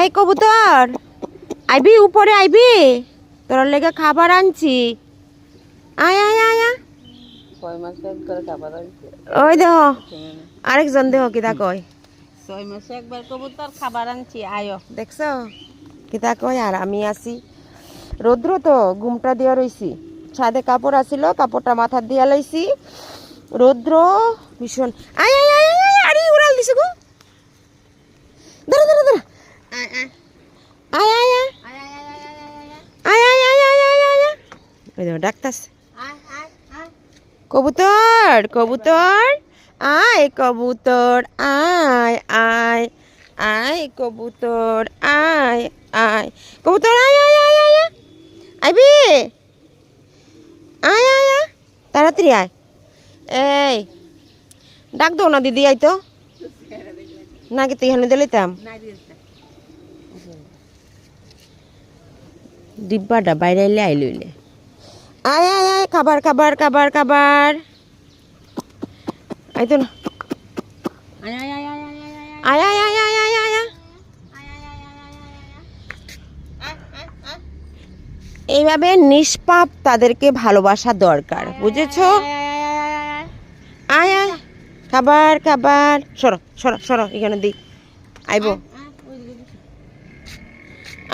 এই কবুতর আইবি উপরে আইবি। তোর লেগে খাবার আনছি। আয় আয় আয় আয়। ছয় মাসে একবার খাবার আনছে? ওই দেহ আরেকজন দেহ কিতা কয়? ছয় মাসে একবার কবুতর খাবার আনছি আয়ো। দেখছ? কিতা কয়? আর আমি আছি। রৌদ্র তো ঘুমটা দিয়া রইছি। ছাদে কাপড় আসিল কাপড়টা মাথা দিয়া লইছি। রৌদ্র ভীষণ। আয় আয়, আয় আরে উড়াল দিছে গো। দেখো আয় কবুতর কবুতর, আয় কবুতর, আয় আয় আয় কবুতর, আয় আয়। কবুতর, আয় আয় আয় আয়। আইবি। আয় আয় আয়। তাড়াতাড়ি আয়। এই, ডাক দাও না দিদি আই তো। নাকি তুই এখানে দিয়েছে ডিব্বাটা বাইরে এলে আই লইলে আয় আয় আয় খাবার খাবার খাবার খাবার আই তো না আয় আয় আয় আয় আয় আয় আয় আয় আয় আয় আয় আয় আয় আয়। এইভাবে নিষ্পাপ তাদেরকে ভালোবাসা দরকার বুঝেছ আয় আয় খাবার খাবার সরো সরো সরো এখানে দিই আইবো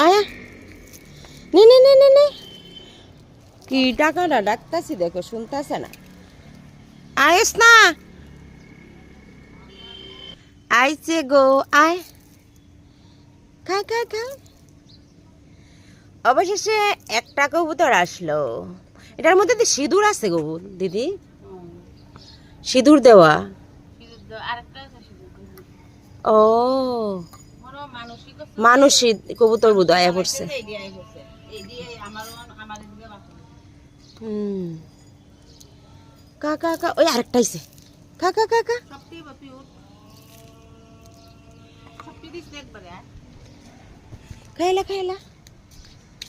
আয় আয়। নে নে নে নে নে কি টাকাটা ডাকতাছি দেখো শুনতাছে না। আয়স না। আইছে গো আয়। খায় খায় খায় অবশেষে একটা কবুতর আসলো। এটার মধ্যে তো সিঁদুর আছে গো দিদি। সিঁদুর দেওয়া। ও। মনো মানসিক কবুতর বুধ আয়া পড়ছে। হুম। কাকা কা ওই আরেকটা আইছে। কাকা কাকা খাইলা খাইলা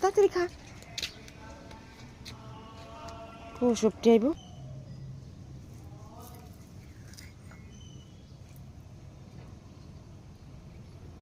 তাড়াতাড়ি খা। ও সবটি আইব।